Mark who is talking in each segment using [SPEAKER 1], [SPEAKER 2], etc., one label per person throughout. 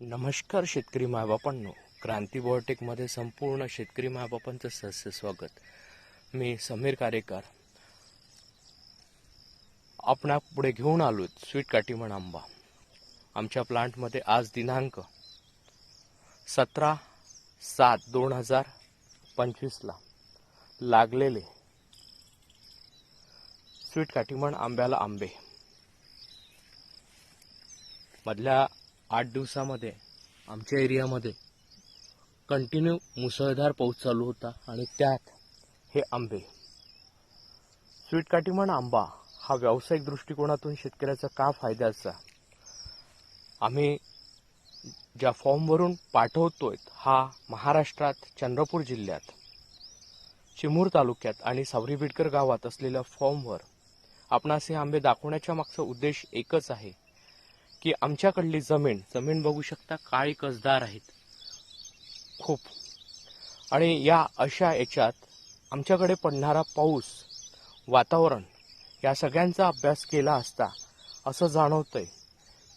[SPEAKER 1] नमस्कार शेतकरी मायबापांनो क्रांती बायोटेकमध्ये संपूर्ण शेतकरी मायबापांचं सहस्य स्वागत. मी समीर कारेकर. आपण पुढे घेऊन आलो स्वीट काटीमण आंबा. आमच्या प्लांटमध्ये आज दिनांक सतरा सात दोन हजार पंचवीसला लागलेले स्वीट काटीमण आंब्याला आंबे. मधल्या आठ दिवसामध्ये आमच्या एरियामध्ये कंटिन्यू मुसळधार पाऊस चालू होता आणि त्यात हे आंबे. स्वीट काटीमण आंबा हा व्यावसायिक दृष्टिकोनातून शेतकऱ्याचा का फायद्याचा आम्ही ज्या फॉर्मवरून पाठवतोय हा महाराष्ट्रात चंद्रपूर जिल्ह्यात चिमूर तालुक्यात आणि सावरी बिडकर गावात असलेल्या फॉर्मवर आपणास हे आंबे दाखवण्याच्या मागचा उद्देश एकच आहे. की आमच्याकडली जमीन जमीन बघू शकता काळी कसदार आहेत. खूप. आणि या अशा याच्यात आमच्याकडे पडणारा पाऊस वातावरण या सगळ्यांचा अभ्यास केला असता असं जाणवतंय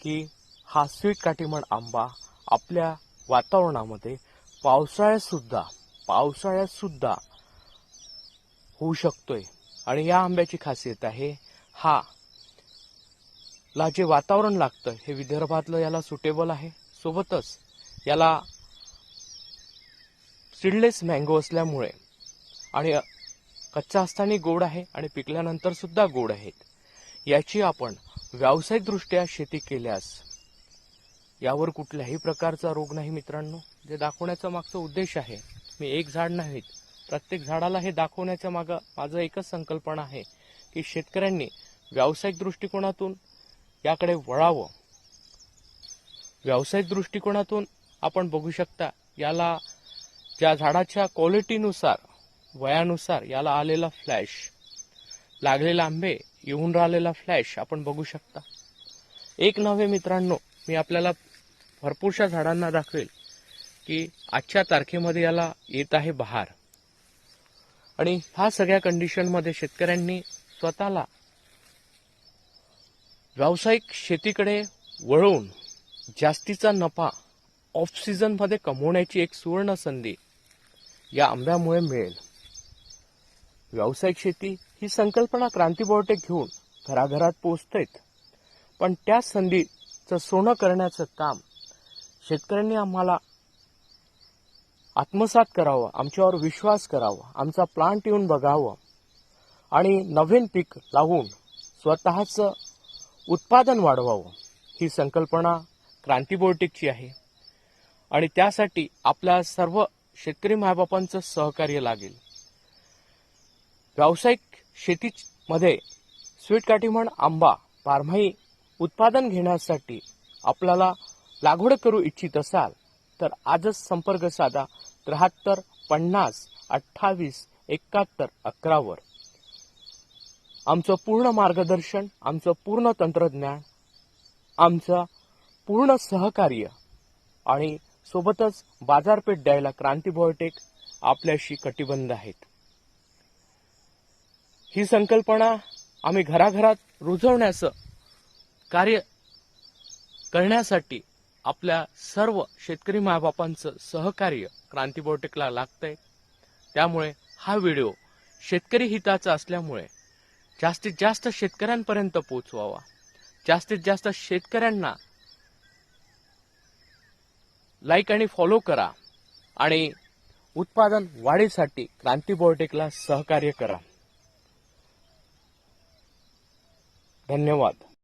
[SPEAKER 1] की हा स्वीट काटीमण आंबा आपल्या वातावरणामध्ये पावसाळ्यात सुद्धा पावसाळ्यात सुद्धा होऊ शकतोय. आणि या आंब्याची खासियत आहे हा ला जे वातावरण लागतं हे विदर्भातलं याला सुटेबल आहे. सोबतच याला सीडलेस मँगो असल्यामुळे आणि कच्चा असताना गोड आहे आणि पिकल्यानंतर सुद्धा गोड आहेत. याची आपण व्यावसायिकदृष्ट्या शेती केल्यास यावर कुठल्याही प्रकारचा रोग नाही मित्रांनो. जे दाखवण्याचा मागचा उद्देश आहे मी एक झाड नाहीत प्रत्येक झाडाला हे दाखवण्याच्या मागं माझं एकच संकल्पना आहे की शेतकऱ्यांनी व्यावसायिक दृष्टिकोनातून याकडे वळावं. व्यावसायिक दृष्टिकोनातून आपण बघू शकता याला ज्या झाडाच्या क्वालिटीनुसार वयानुसार याला आलेला फ्लॅश लागलेला आंबे येऊन राहिलेला फ्लॅश आपण बघू शकता. एक नव्हे मित्रांनो मी आपल्याला भरपूरशा झाडांना दाखवेल की आजच्या तारखेमध्ये याला येत आहे बहार. आणि ह्या सगळ्या कंडिशनमध्ये शेतकऱ्यांनी स्वतःला व्यावसायिक शेतीकडे वळवून जास्तीचा नफा ऑफ सीझनमध्ये कमवण्याची एक सुवर्ण संधी या आंब्यामुळे मिळेल. व्यावसायिक शेती ही संकल्पना क्रांतीबोर्टे घेऊन घराघरात पोचतेत पण त्या संधीचं सोनं करण्याचं काम शेतकऱ्यांनी आम्हाला आत्मसात करावं आमच्यावर विश्वास करावा आमचा प्लांट येऊन बघावं आणि नवीन पीक लावून स्वतःचं उत्पादन वाढवावं ही संकल्पना क्रांतीबोर्टिकची आहे. आणि त्यासाठी आपल्या सर्व शेतकरी मायबापांचं सहकार्य लागेल. व्यावसायिक शेतीमध्ये स्वीट काठीमण आंबा बारमाही उत्पादन घेण्यासाठी आपल्याला लागवड करू इच्छित असाल तर आजच संपर्क साधा त्र्याहत्तर पन्नास अठ्ठावीस एकाहत्तर अकरावर. आमचं पूर्ण मार्गदर्शन आमचं पूर्ण तंत्रज्ञान आमचं पूर्ण सहकार्य आणि सोबतच बाजारपेठ द्यायला क्रांती बायोटेक आपल्याशी कटिबंध आहेत. ही संकल्पना आम्ही घराघरात रुजवण्याचं कार्य करण्यासाठी आपल्या सर्व शेतकरी मायबापांचं सहकार्य क्रांती बायोटेकला लागतंय. त्यामुळे हा व्हिडिओ शेतकरी हिताचा असल्यामुळे जास्तीत जास्त शेतकऱ्यांपर्यंत पोचवावा जास्तीत जास्त शेतकऱ्यांना लाईक आणि फॉलो करा आणि उत्पादन वाढीसाठी क्रांती बायोटेकला सहकार्य करा. धन्यवाद.